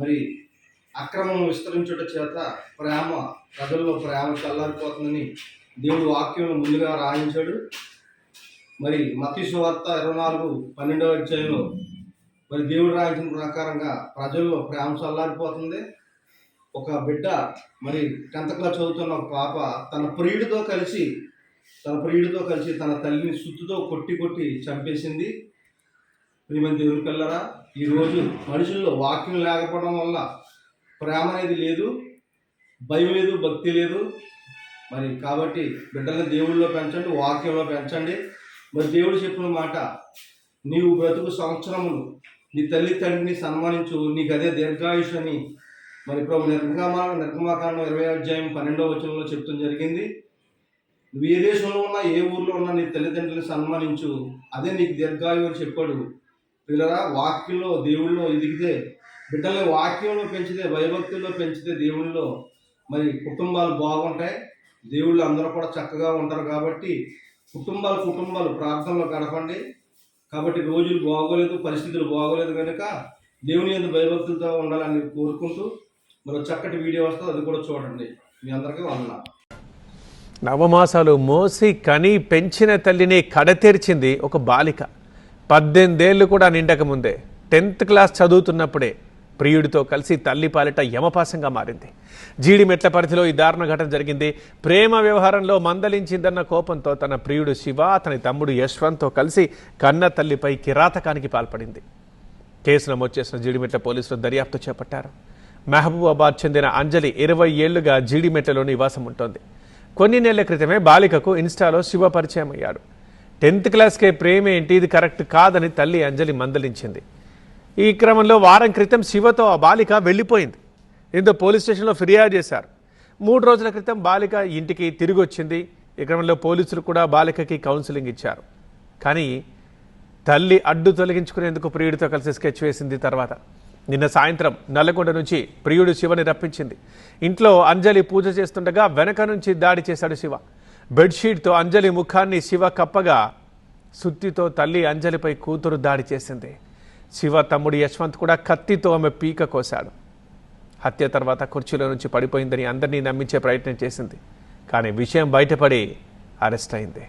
మరి అక్రమం విస్తరించుట చేత ప్రేమ ప్రజల్లో ప్రేమ చల్లారిపోతుందని దేవుడు వాక్యం ముందుగా రాయించాడు. మరి మతీసు వార్త ఇరవై నాలుగు పన్నెండవ అధ్యాయంలో మరి దేవుడు రాయించిన ప్రకారంగా ప్రజల్లో ప్రేమ చల్లారిపోతుంది. ఒక బిడ్డ మరి టెన్త్ క్లాస్ చదువుతున్న ఒక పాప తన ప్రియుడితో కలిసి తన ప్రియుడితో కలిసి తన తల్లిని సుత్తుతో కొట్టి కొట్టి చంపేసింది. ప్రియమైన దేవుని పిల్లరా ఈరోజు మనుషుల్లో వాక్యం లేకపోవడం వల్ల ప్రేమ అనేది లేదు భయం లేదు భక్తి లేదు. మరి కాబట్టి బిడ్డలను దేవుళ్ళలో పెంచండి వాక్యంలో పెంచండి. మరి దేవుడు చెప్పిన మాట నీవు బ్రతుకు సంవత్సరములు నీ తల్లి తండ్రిని సన్మానించు నీకు అదే దీర్ఘాయుష్ అని మరి ప్రభు నిర్గమా నిర్గమాకాండం ఇరవై అధ్యాయం పన్నెండవ వచనంలో చెప్తాం జరిగింది. నువ్వు ఏ దేశంలో ఉన్నా ఏ ఊర్లో ఉన్నా నీ తల్లిదండ్రులను సన్మానించు అదే నీకు దీర్ఘాయు అని చెప్పాడు. పిల్లరా వాక్యంలో దేవుళ్ళో ఎదిగితే బిడ్డల్ని వాక్యంలో పెంచితే భయభక్తుల్లో పెంచితే దేవుళ్ళో మరి కుటుంబాలు బాగుంటాయి. దేవుళ్ళు అందరూ కూడా చక్కగా ఉంటారు కాబట్టి కుటుంబాలు కుటుంబాలు ప్రార్థనలో గడపండి. కాబట్టి రోజులు బాగోలేదు పరిస్థితులు బాగోలేదు కనుక దేవుని ఎందుకు భయభక్తులతో ఉండాలని కోరుకుంటూ మరో చక్కటి వీడియో వస్తుంది అది కూడా చూడండి. మీ అందరికీ వందనాలు. నవమాసాలు మోసి కని పెంచిన తల్లిని కడతెరిచింది ఒక బాలిక. పద్దెనిమిదేళ్ళు కూడా నిండక ముందే టెన్త్ క్లాస్ చదువుతున్నప్పుడే ప్రియుడితో కలిసి తల్లి పాలిట యమపాసంగా మారింది. జీడి మెట్ల పరిధిలో ఈ దారుణ ఘటన జరిగింది. ప్రేమ వ్యవహారంలో మందలించిందన్న కోపంతో తన ప్రియుడు శివ అతని తమ్ముడు యశ్వంత్తో కలిసి కన్న తల్లిపై కిరాతకానికి పాల్పడింది. కేసు నమోదు చేసిన జీడిమెట్ల పోలీసులు దర్యాప్తు చేపట్టారు. మహబూబాబాద్ చెందిన అంజలి ఇరవై ఏళ్ళుగా జీడిమెట్లలో నివాసం ఉంటోంది కొన్ని నెలల క్రితమే బాలికకు ఇన్స్టాలో శివ పరిచయం అయ్యాడు టెన్త్ క్లాస్కే ప్రేమ ఏంటి? ఇది కరెక్ట్ కాదని తల్లి అంజలి మందలించింది. ఈ క్రమంలో వారం క్రితం శివతో ఆ బాలిక వెళ్ళిపోయింది. దీంతో పోలీస్ స్టేషన్లో ఫిర్యాదు చేశారు. మూడు రోజుల క్రితం బాలిక ఇంటికి తిరిగి వచ్చింది ఈ క్రమంలో పోలీసులు కూడా బాలికకి కౌన్సిలింగ్ ఇచ్చారు. కానీ తల్లి అడ్డు తొలగించుకునేందుకు ప్రియుడితో కలిసి స్కెచ్ వేసింది తర్వాత. నిన్న సాయంత్రం నల్లగొండ నుంచి ప్రియుడు శివని రప్పించింది. ఇంట్లో అంజలి పూజ చేస్తుండగా వెనక నుంచి దాడి చేశాడు శివ. బెడ్షీట్తో అంజలి ముఖాన్ని శివ కప్పగా సుత్తితో తల్లి అంజలిపై కూతురు దాడి చేసింది. శివ తమ్ముడు యశ్వంత్ కూడా కత్తితో ఆమె పీక కోశాడు. హత్య తర్వాత కుర్చీలో నుంచి పడిపోయిందని అందరినీ నమ్మించే ప్రయత్నం చేసింది. కానీ విషయం బయటపడి అరెస్ట్ అయింది.